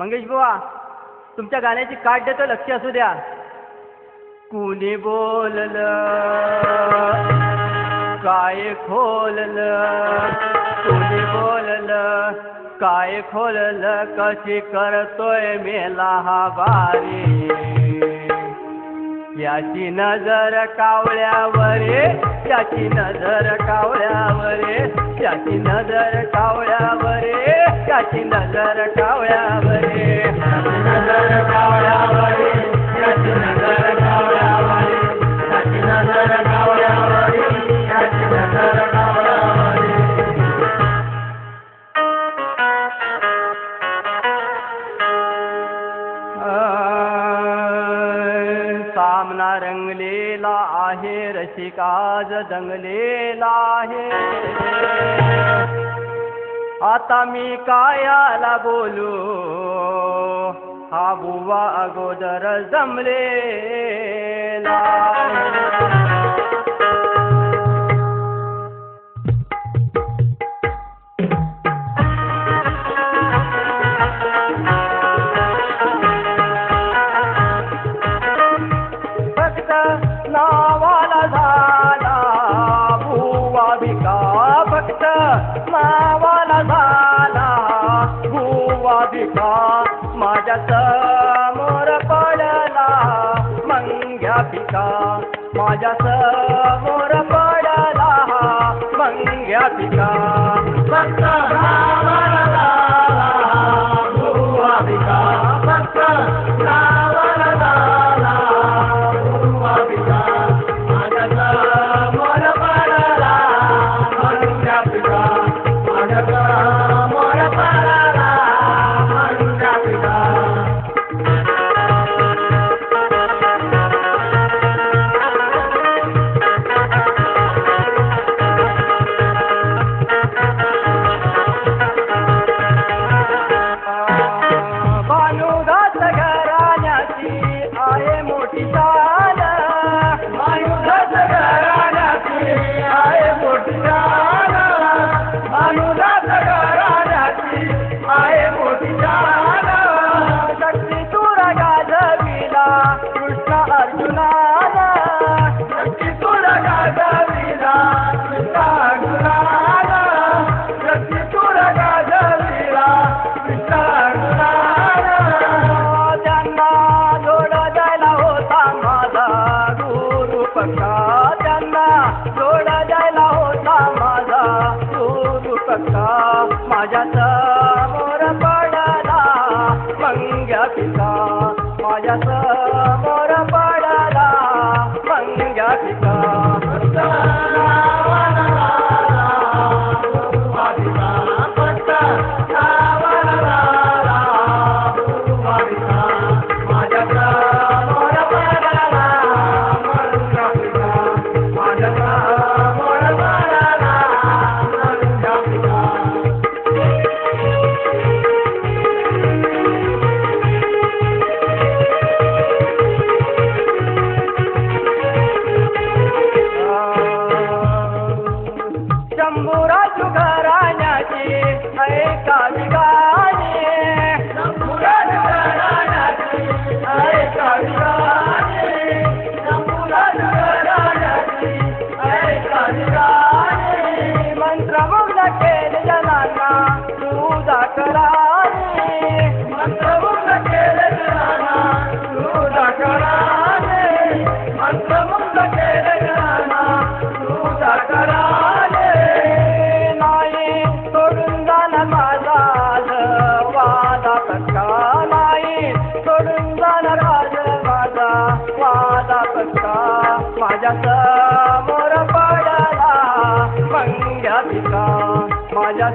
मंगेश बुवा तुमच्या गाण्याची काट देतो लक्ष असू द्या. कुणी बोललं काय खोललं? कुणी बोललं काय खोललं? कशी करतोय मेला हा बारी? याची नजर कावळ्यावर त्याची नजर कावळ्यावरे त्याची नजर कावळ्यावरे त्याची नजर कावळ्यावरे. रंगलेला आहे रसिकाज दंगलेला आहे. आता मी कायाला बोलू? हा बुवा अगोदर जमलेला. नावाला झाला. भुवा भिका फक्त नावाला झाला. भुवा भिका माझ्यासमोर पडला. मंग्या पिका माझ्यासमोर पडला. मंग्या पिका भक्त तुझ्या पिता माझ्या समोर मोर पडला पंजाबिका माझ्या